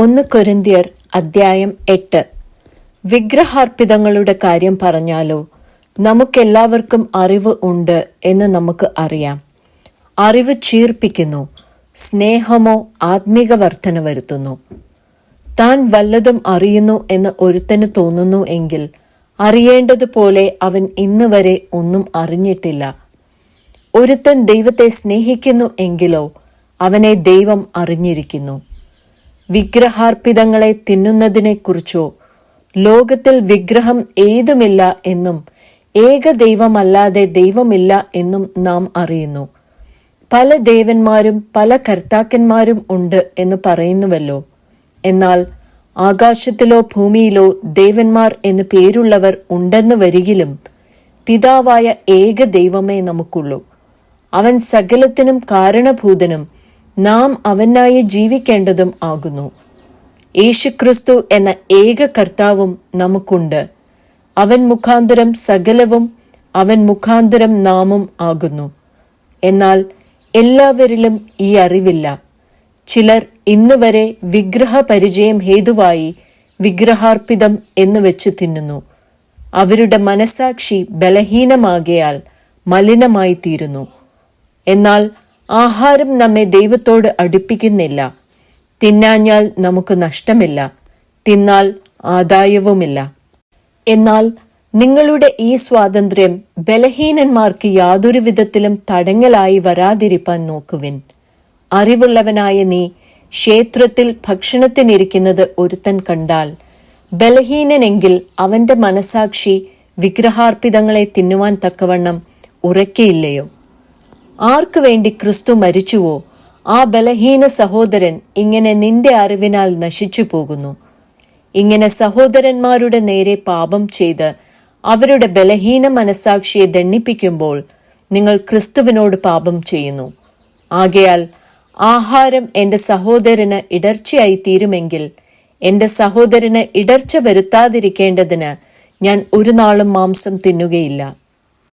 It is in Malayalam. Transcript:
ഒന്ന് കൊരിന്തിയർ അദ്ധ്യായം എട്ട്. വിഗ്രഹാർപ്പിതങ്ങളുടെ കാര്യം പറഞ്ഞാലോ? നമുക്കെല്ലാവർക്കും അറിവ് ഉണ്ട് എന്ന് നമുക്ക് അറിയാം. അറിവ് ചീർപ്പിക്കുന്നു സ്നേഹമോ ആത്മീക വർധന വരുത്തുന്നു. താൻ വല്ലതും അറിയുന്നു എന്ന് ഒരുത്തന് തോന്നുന്നു എങ്കിൽ അറിയേണ്ടതുപോലെ അവൻ ഇന്ന് വരെ ഒന്നും അറിഞ്ഞിട്ടില്ല. ഒരുത്തൻ ദൈവത്തെ സ്നേഹിക്കുന്നു എങ്കിലോ അവനെ ദൈവം അറിഞ്ഞിരിക്കുന്നു. വിഗ്രഹാർപ്പിതങ്ങളെ തിന്നുന്നതിനെക്കുറിച്ചോ? ലോകത്തിൽ വിഗ്രഹം ഏതുമില്ല എന്നും ഏക ദൈവമല്ലാതെ ദൈവമില്ല എന്നും നാം അറിയുന്നു. പല ദേവന്മാരും പല കർത്താക്കന്മാരും ഉണ്ട് എന്ന് പറയുന്നുവല്ലോ. എന്നാൽ ആകാശത്തിലോ ഭൂമിയിലോ ദേവന്മാർ എന്ന് പേരുള്ളവർ ഉണ്ടെന്ന് വരികിലും പിതാവായ ഏക ദൈവമേ നമുക്കുള്ളൂ. അവൻ സകലത്തിനും കാരണഭൂതനും നാം അവനായി ജീവിക്കേണ്ടതും ആകുന്നു. യേശുക്രിസ്തു എന്ന ഏക കർത്താവും നമുക്കുണ്ട്. അവൻ മുഖാന്തരം സകലവും അവൻ മുഖാന്തരം നാമും ആകുന്നു. എന്നാൽ എല്ലാവരിലും ഈ അറിവില്ല. ചിലർ ഇന്ന് വരെ വിഗ്രഹ പരിചയം ഹേതുവായി വിഗ്രഹാർപ്പിതം എന്ന് വെച്ച് തിന്നുന്നു. അവരുടെ മനസാക്ഷി ബലഹീനമാകയാൽ മലിനമായി തീരുന്നു എന്നാൽ ആഹാരം നമ്മെ ദൈവത്തോട് അടുപ്പിക്കുന്നില്ല. തിന്നാഞ്ഞാൽ നമുക്ക് നഷ്ടമില്ല. തിന്നാൽ ആദായവുമില്ല. എന്നാൽ നിങ്ങളുടെ ഈ സ്വാതന്ത്ര്യം ബലഹീനന്മാർക്ക് യാതൊരു വിധത്തിലും തടങ്ങലായി വരാതിരിപ്പാൻ നോക്കുവിൻ. അറിവുള്ളവനായ നീ ക്ഷേത്രത്തിൽ ഭക്ഷണത്തിനിരിക്കുന്നത് ഒരുത്തൻ കണ്ടാൽ ബലഹീനനെങ്കിൽ അവന്റെ മനസാക്ഷി വിഗ്രഹാർപ്പിതങ്ങളെ തിന്നുവാൻ തക്കവണ്ണം ഉറക്കയില്ലയോ ആർക്കു വേണ്ടി ക്രിസ്തു മരിച്ചുവോ? ആ ബലഹീന സഹോദരൻ ഇങ്ങനെ നിന്റെ അറിവിനാൽ നശിച്ചു പോകുന്നു. ഇങ്ങനെ സഹോദരന്മാരുടെ നേരെ പാപം ചെയ്ത് അവരുടെ ബലഹീന മനസാക്ഷിയെ ദണ്ണിപ്പിക്കുമ്പോൾ നിങ്ങൾ ക്രിസ്തുവിനോട് പാപം ചെയ്യുന്നു. ആകയാൽ ആഹാരം എന്റെ സഹോദരന് ഇടർച്ചയായി തീരുമെങ്കിൽ എന്റെ സഹോദരന് ഇടർച്ച വരുത്താതിരിക്കേണ്ടതിന് ഞാൻ ഒരു നാളും മാംസം തിന്നുകയില്ല.